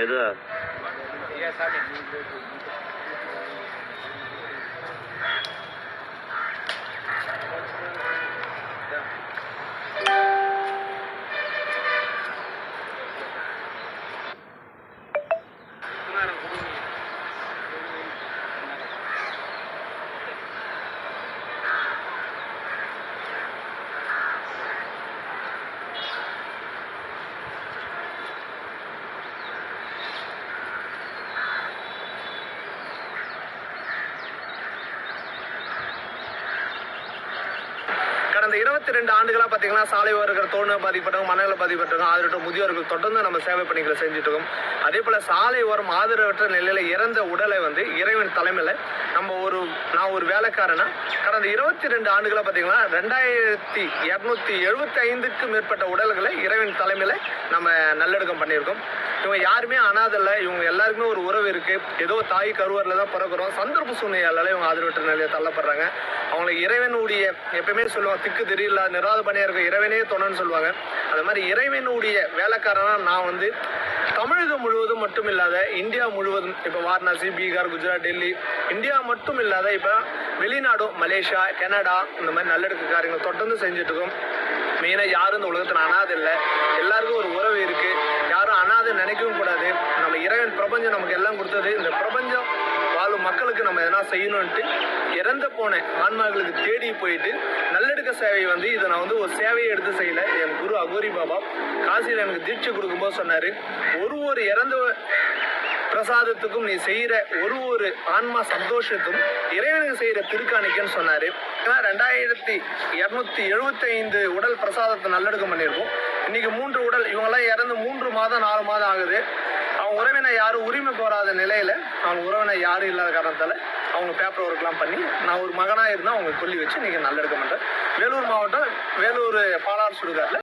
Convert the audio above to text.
Meda. கடந்த இருபத்தி ரெண்டு ஆண்டுகளா பாத்தீங்கன்னா சாலை ஓரங்கள் தோணு பாதிப்பட்டவங்க மனநல பாதிப்பட்டவங்க ஆதரவற்ற முதியோர்கள் தொடர்ந்து நம்ம சேவை பணிகளை செஞ்சுட்டு இருக்கோம் அதே போல சாலை ஓரம் ஆதரவற்ற நிலையில இறந்த உடலை வந்து இறைவன் தலைமையில நம்ம ஒரு நான் ஒரு வேலைக்காரனா கடந்த இருபத்தி ரெண்டு ஆண்டுகளா பாத்தீங்கன்னா ரெண்டாயிரத்தி இருநூத்தி எழுபத்தி ஐந்துக்கு மேற்பட்ட உடல்களை இறைவன் தலைமையில நம்ம நல்லடக்கம் பண்ணியிருக்கோம். இவங்க யாருமே அனாதல்ல இவங்க எல்லாருக்குமே ஒரு உறவு இருக்கு. ஏதோ தாய் கருவரில் தான் பிறக்கிறோம். சந்தர்ப்ப சூழ்நிலையால இவங்க ஆதரவற்ற நிலையை தள்ளப்படுறாங்க. அவங்களை இறைவனுடைய எப்பயுமே சொல்லுவாங்க திக்கு தெரியல நிராத பணியா இருக்க இறைவனே துணைன்னு சொல்லுவாங்க. அது மாதிரி இறைவனுடைய வேலைக்காரனா நான் வந்து தமிழகம் முழுவதும் மட்டும் இல்லாத இந்தியா முழுவதும் இப்போ வாரணாசி பீகார் குஜராத் டெல்லி இந்தியா மட்டும் இல்லாத இப்போ வெளிநாடும் மலேசியா கனடா இந்த மாதிரி நல்லெடுக்க காரியங்கள் தொடர்ந்து செஞ்சுட்டு இருக்கோம் மெயினாக யாரும் இந்த உலகத்தில் அனாதை இல்லை. எல்லாருக்கும் ஒரு உறவு இருக்குது யாரும் அனாதை நினைக்கவும் கூடாது. நம்ம இறைவன் பிரபஞ்சம் நமக்கு எல்லாம் கொடுத்தது இந்த மக்களுக்கு நம்ம எதனா செய்யணும்ட்டு இறந்து போன ஆன்மாக்களுக்கு தேடி போயிட்டு நல்லெடுக்க சேவை வந்து இதை நான் வந்து ஒரு சேவையை எடுத்து செய்யல. என் குரு அகோரி பாபா காசியில் எனக்கு தீட்சை கொடுக்கும்போது சொன்னாரு ஒரு ஒரு இறந்த பிரசாதத்துக்கும் நீ செய்யற ஒரு ஒரு ஆன்மா சந்தோஷத்தும் இறைவனுக்கு செய்யற திருக்காணிக்கன்னு சொன்னாரு. ஏன்னா ரெண்டாயிரத்தி இருநூத்தி எழுபத்தி ஐந்து உடல் பிரசாதத்தை நல்லெடுக்கம் பண்ணியிருக்கோம். இன்னைக்கு மூன்று உடல் இவங்கெல்லாம் இறந்து மூன்று மாதம் நாலு மாதம் ஆகுது. அவங்க உறவினை யாரும் உரிமை கோராத நிலையில அவங்க உறவினை யாரும் இல்லாத காரணத்தால அவங்க பேப்பர் ஒர்க்லாம் பண்ணி நான் ஒரு மகனாக இருந்தால் அவங்க கொல்லி வச்சு நீங்கள் நல்லெடுக்க மாட்டேன் வேலூர் மாவட்டம் வேலூர் பாலார் சுடுகாட்டில்